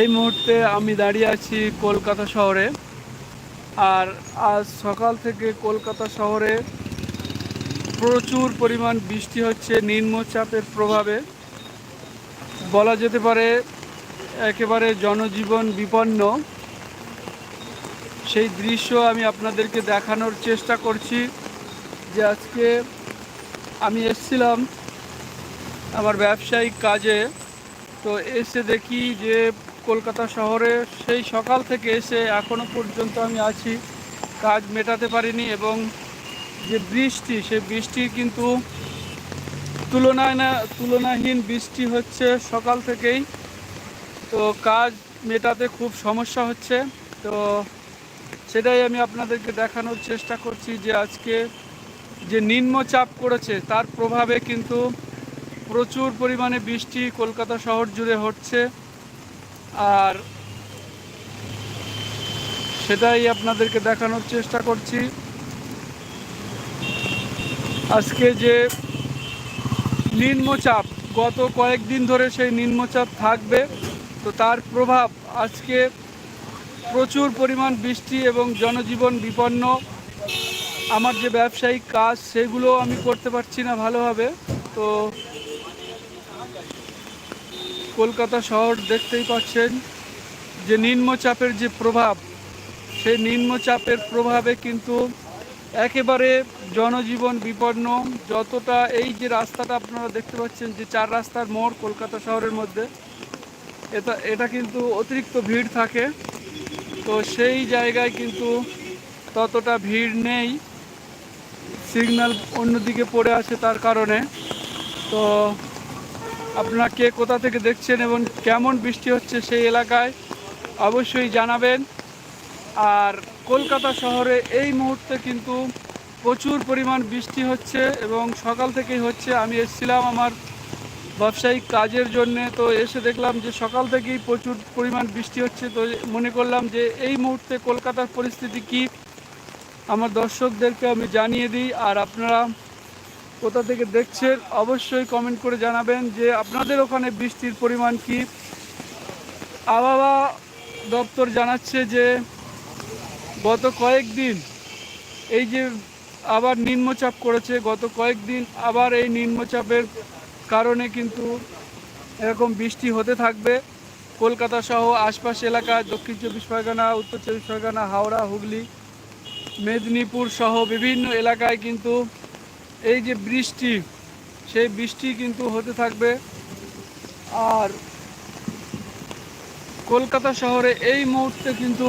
এই মুহূর্তে আমি দাঁড়িয়ে আছি কলকাতা শহরে। আর আজ সকাল থেকে কলকাতা শহরে প্রচুর পরিমাণ বৃষ্টি হচ্ছে নিম্নচাপের প্রভাবে। বলা যেতে পারে একেবারে জনজীবন বিপন্ন। সেই দৃশ্য আমি আপনাদেরকে দেখানোর চেষ্টা করছি যে আজকে আমি এসছিলাম আমার ব্যবসায়িক কাজে। তো এসে দেখি যে কলকাতা শহরে সেই সকাল থেকে এসে এখনও পর্যন্ত আমি আছি। কাজ মেটাতে পারিনি এবং যে বৃষ্টি, সেই বৃষ্টি কিন্তু তুলনায় না, তুলনাহীন বৃষ্টি হচ্ছে সকাল থেকেই। তো কাজ মেটাতে খুব সমস্যা হচ্ছে। তো সেটাই আমি আপনাদেরকে দেখানোর চেষ্টা করছি যে আজকে যে নিম্নচাপ করেছে, তার প্রভাবে কিন্তু প্রচুর পরিমাণে বৃষ্টি কলকাতা শহর জুড়ে হচ্ছে। আর সেটাই আপনাদেরকে দেখানোর চেষ্টা করছি। আজকে যে নিম্নচাপ, গত কয়েকদিন ধরে সেই নিম্নচাপ থাকবে, তো তার প্রভাব আজকে প্রচুর পরিমাণ বৃষ্টি এবং জনজীবন বিপন্ন। আমার যে ব্যবসায়িক কাজ সেগুলো আমি করতে পারছি না ভালোভাবে, তো কলকাতা শহর দেখতেই পাচ্ছেন যে নিম্নচাপের যে প্রভাব, সেই নিম্নচাপের প্রভাবে কিন্তু একেবারে জনজীবন বিপন্ন। যতটা এই যে রাস্তাটা আপনারা দেখতে পাচ্ছেন যে চার রাস্তার মোড় কলকাতা শহরের মধ্যে, এটা এটা কিন্তু অতিরিক্ত ভিড় থাকে। তো সেই জায়গায় কিন্তু ততটা ভিড় নেই। সিগন্যাল অন্যদিকে পড়ে আছে তার কারণে। তো আপনারা কে কোথা থেকে দেখছেন এবং কেমন বৃষ্টি হচ্ছে সেই এলাকায় অবশ্যই জানাবেন। আর কলকাতা শহরে এই মুহূর্তে কিন্তু প্রচুর পরিমাণ বৃষ্টি হচ্ছে এবং সকাল থেকেই হচ্ছে। আমি এসেছিলাম আমার ব্যবসায়িক কাজের জন্য, তো এসে দেখলাম যে সকাল থেকেই প্রচুর পরিমাণ বৃষ্টি হচ্ছে। তো মনে করলাম যে এই মুহূর্তে কলকাতার পরিস্থিতি কি? আমার দর্শকদেরকে আমি জানিয়ে দিই। আর আপনারা কোথা থেকে দেখছেন, অবশ্যই কমেন্ট করে জানাবেন যে আপনাদের ওখানে বৃষ্টির পরিমাণ কি। আবহাওয়া দপ্তর জানাচ্ছে যে গত কয়েকদিন এই যে আবার নিম্নচাপ করেছে, গত কয়েকদিন আবার এই নিম্নচাপের কারণে কিন্তু এরকম বৃষ্টি হতে থাকবে। কলকাতা সহ আশপাশ এলাকা, দক্ষিণ চব্বিশ পরগনা, উত্তর চব্বিশ পরগনা, হাওড়া, হুগলি, মেদিনীপুর সহ বিভিন্ন এলাকায় কিন্তু এই যে বৃষ্টি, সেই বৃষ্টি কিন্তু হতে থাকবে। আর কলকাতা শহরে এই মুহূর্তে কিন্তু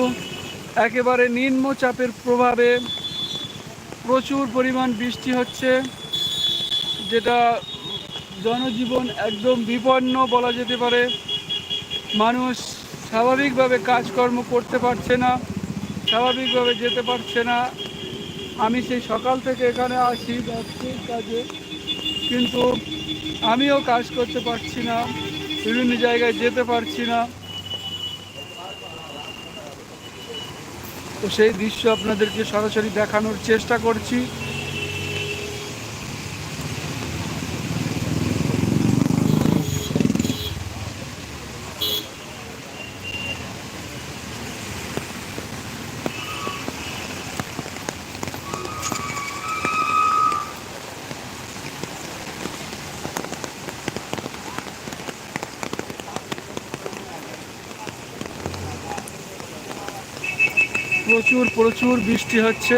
একেবারে নিম্নচাপের প্রভাবে প্রচুর পরিমাণ বৃষ্টি হচ্ছে, যেটা জনজীবন একদম বিপন্ন বলা যেতে পারে। মানুষ স্বাভাবিকভাবে কাজকর্ম করতে পারছে না, স্বাভাবিকভাবে যেতে পারছে না। আমি সেই সকাল থেকে এখানে আসি ব্যবসায়িক কাজে। কিন্তু আমিও কাজ করতে পারছি না, বিভিন্ন জায়গায় যেতে পারছি না। তো সেই দৃশ্য আপনাদেরকে সরাসরি দেখানোর চেষ্টা করছি। প্রচুর প্রচুর বৃষ্টি হচ্ছে।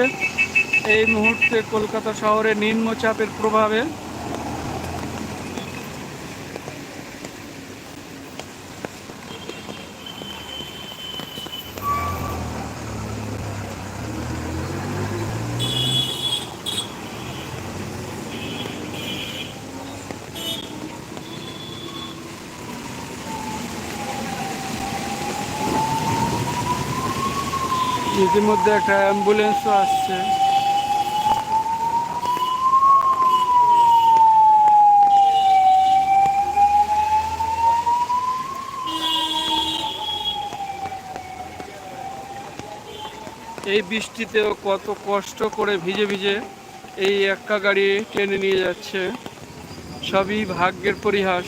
এই মুহূর্তে কলকাতা শহরে নিম্নচাপের প্রভাবে ইতিমধ্যে একটা অ্যাম্বুলেন্সও আসছে। এই বৃষ্টিতেও কত কষ্ট করে ভিজে ভিজে এই এক্কা গাড়ি টেনে নিয়ে যাচ্ছে। সবই ভাগ্যের পরিহাস।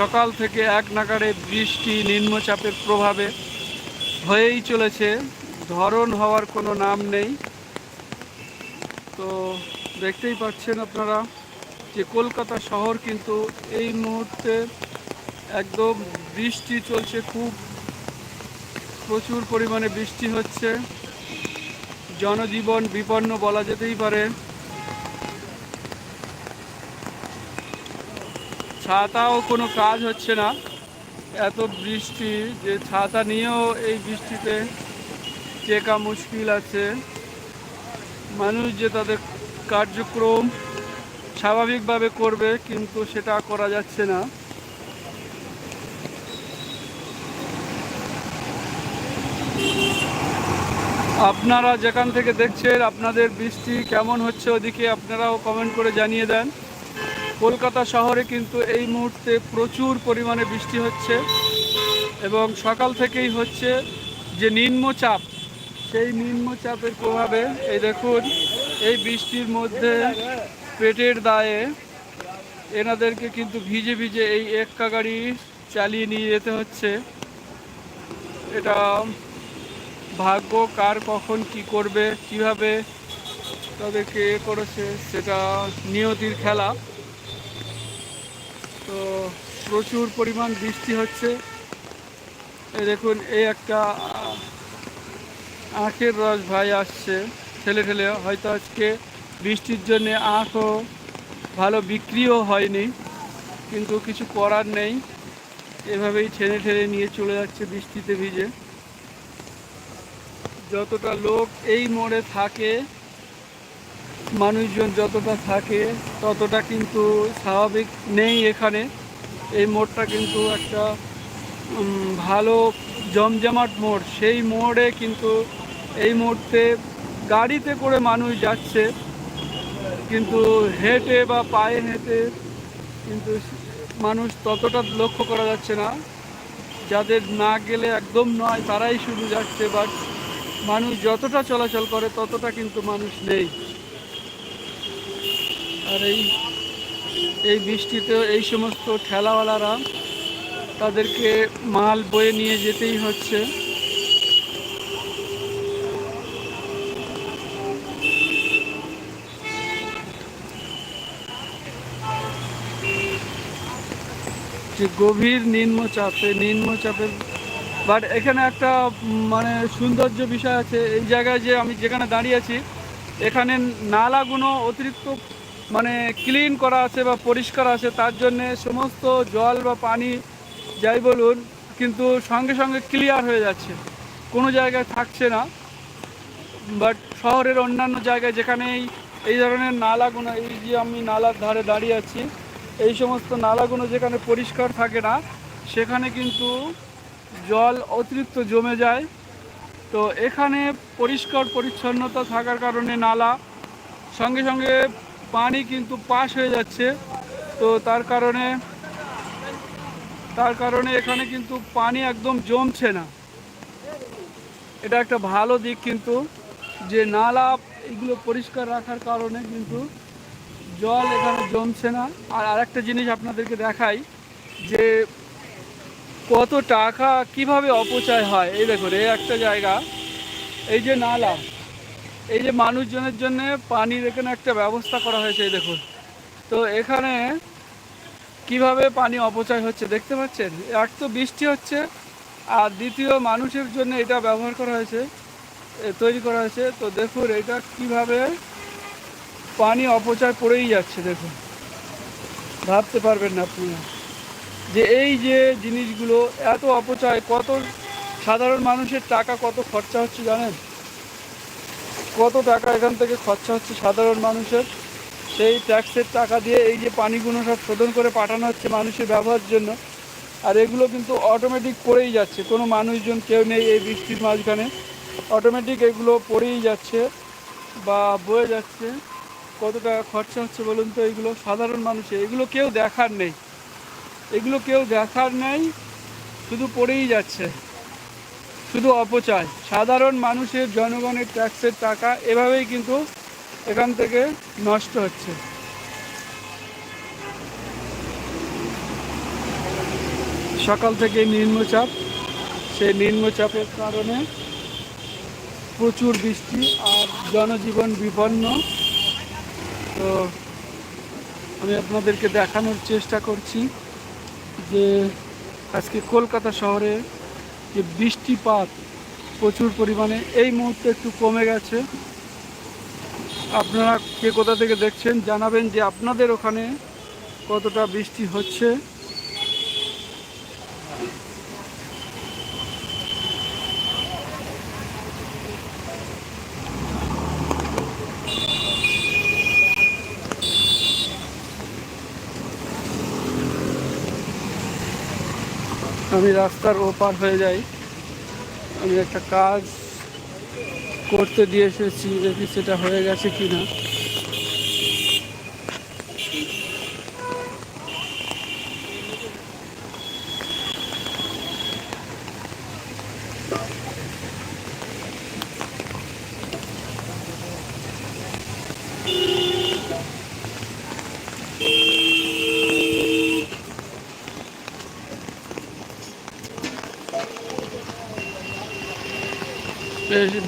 সকাল থেকে এক নাগাড়ে বৃষ্টি, নিম্নচাপের প্রভাবে হয়েই চলেছে। ধরন হওয়ার কোনো নাম নেই। তো দেখতেই পাচ্ছেন আপনারা যে কলকাতা শহর কিন্তু এই মুহূর্তে একদম বৃষ্টি চলছে, খুব প্রচুর পরিমাণে বৃষ্টি হচ্ছে। জনজীবন বিপন্ন বলা যেতেই পারে। ছাতাও কোনো কাজ হচ্ছে না। এত বৃষ্টি, যে ছাতা নিয়েও এই বৃষ্টিতে চেকা মুশকিল আছে। মানুষ যে তাদের কার্যক্রম স্বাভাবিকভাবে করবে, কিন্তু সেটা করা যাচ্ছে না। আপনারা যেখান থেকে দেখছেন, আপনাদের বৃষ্টি কেমন হচ্ছে ওদিকে, আপনারাও কমেন্ট করে জানিয়ে দেন। কলকাতা শহরে কিন্তু এই মুহূর্তে প্রচুর পরিমাণে বৃষ্টি হচ্ছে এবং সকাল থেকেই হচ্ছে যে নিম্নচাপ, সেই নিম্নচাপের প্রভাবে এই দেখুন, এই বৃষ্টির মধ্যে পেটের দায়ে এনাদেরকে কিন্তু ভিজে ভিজে এই এক্কা গাড়ি চালিয়ে নিয়ে যেতে হচ্ছে। এটা ভাগ্য, কার কখন কি করবে, কীভাবে তাদেরকে এ করেছে, সেটা নিয়তির খেলা। তো প্রচুর পরিমাণ বৃষ্টি হচ্ছে। এই দেখুন, এই একটা আখের রস ভাই আসছে ঠেলে ঠেলে। হয়তো আজকে বৃষ্টির জন্যে আখও ভালো বিক্রিও হয়নি, কিন্তু কিছু করার নেই। এভাবেই ঠেলে ঠেলে নিয়ে চলে যাচ্ছে বৃষ্টিতে ভিজে। যতটা লোক এই মোড়ে থাকে মানুষজন যতটা থাকে, ততটা কিন্তু স্বাভাবিক নেই এখানে। এই মোড়টা কিন্তু একটা ভালো জমজমাট মোড়। সেই মোড়ে কিন্তু এই মুহূর্তে গাড়িতে করে মানুষ যাচ্ছে, কিন্তু হেঁটে বা পায়ে হেঁটে কিন্তু মানুষ ততটা লক্ষ্য করা যাচ্ছে না। যাদের না গেলে একদম নয়, তারাই শুধু যাচ্ছে, বাট মানুষ যতটা চলাচল করে, ততটা কিন্তু মানুষ নেই। আর এই এই বৃষ্টিতে এই সমস্ত ঠেলাওয়ালারা তাদেরকে মাল বয়ে নিয়ে যেতেই হচ্ছে। যে গভীর নিম্নচাপ নিম্নচাপের বাট এখানে একটা মানে সৌন্দর্য বিষয় আছে। এই জায়গায় যে আমি যেখানে দাঁড়িয়ে আছি, এখানে নালাগুলো অতিরিক্ত মানে ক্লিন করা আছে বা পরিষ্কার আছে, তার জন্যে সমস্ত জল বা পানি যাই বলুন, কিন্তু সঙ্গে সঙ্গে ক্লিয়ার হয়ে যাচ্ছে। কোনো জায়গায় থাকছে না বাট শহরের অন্যান্য জায়গায় যেখানে এই ধরনের নালাগুলো এই যে আমি নালার ধারে দাঁড়িয়ে আছি, এই সমস্ত নালাগুলো যেখানে পরিষ্কার থাকে না, সেখানে কিন্তু জল অতিরিক্ত জমে যায়। তো এখানে পরিষ্কার পরিচ্ছন্নতা থাকার কারণে নালা সঙ্গে সঙ্গে পানি কিন্তু পাস হয়ে যাচ্ছে। তো তার কারণে তার কারণে এখানে কিন্তু পানি একদম জমছে না। এটা একটা ভালো দিক কিন্তু, যে নালা এগুলো পরিষ্কার রাখার কারণে কিন্তু জল এখানে জমছে না। আর আরেকটা জিনিস আপনাদেরকে দেখাই, যে কত টাকা কীভাবে অপচয় হয়। এই দেখুন, এই একটা জায়গা, এই যে নালা এই যে মানুষজনের জন্য পানির এখানে একটা ব্যবস্থা করা হয়েছে, এই দেখুন। তো এখানে কীভাবে পানি অপচয় হচ্ছে দেখতে পাচ্ছেন? এক তো বৃষ্টি হচ্ছে, আর দ্বিতীয় মানুষের জন্য এটা ব্যবহার করা হয়েছে তৈরি করা হয়েছে। তো দেখুন, এটা কীভাবে পানি অপচয় পড়েই যাচ্ছে, দেখুন। ভাবতে পারবেন না আপনারা যে এই যে জিনিসগুলো এত অপচয়, কত সাধারণ মানুষের টাকা কত খরচা হচ্ছে জানেন? কত টাকা এখান থেকে খরচা হচ্ছে সাধারণ মানুষের? সেই ট্যাক্সের টাকা দিয়ে এই যে পানিগুলো সব শোধন করে পাঠানো হচ্ছে মানুষের ব্যবহারের জন্য, আর এগুলো কিন্তু অটোমেটিক পড়েই যাচ্ছে। কোনো মানুষজন কেউ নেই এই বৃষ্টির মাঝখানে। অটোমেটিক এগুলো পড়েই যাচ্ছে বা বয়ে যাচ্ছে। কত টাকা খরচা হচ্ছে বলুন তো এগুলো? সাধারণ মানুষের। এগুলো কেউ দেখার নেই। এগুলো কেউ দেখার নেই, শুধু পড়েই যাচ্ছে। শুধু অপচয়। সাধারণ মানুষের জনগণের ট্যাক্সের টাকা এভাবেই কিন্তু এখান থেকে নষ্ট হচ্ছে। সকাল থেকে নিম্নচাপ সেই নিম্নচাপের কারণে প্রচুর বৃষ্টি আর জনজীবন বিপন্ন। তো আমি আপনাদেরকে দেখানোর চেষ্টা করছি যে আজকে কলকাতা শহরে যে বৃষ্টিপাত প্রচুর পরিমাণে, এই মুহূর্তে একটু কমে গেছে। আপনারা কে কোথা থেকে দেখছেন জানাবেন যে আপনাদের ওখানে কতটা বৃষ্টি হচ্ছে। আমি রাস্তার ওপার হয়ে যাই। আমি একটা কাজ করতে দিয়ে এসেছি, দেখি সেটা হয়ে গেছে কি না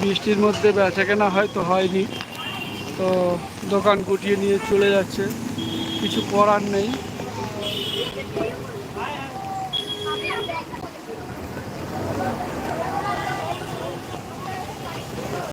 বৃষ্টির মধ্যে বেচা কেনা হয়তো হয়নি। তো দোকান গুটিয়ে নিয়ে চলে যাচ্ছে। কিছু করার নেই।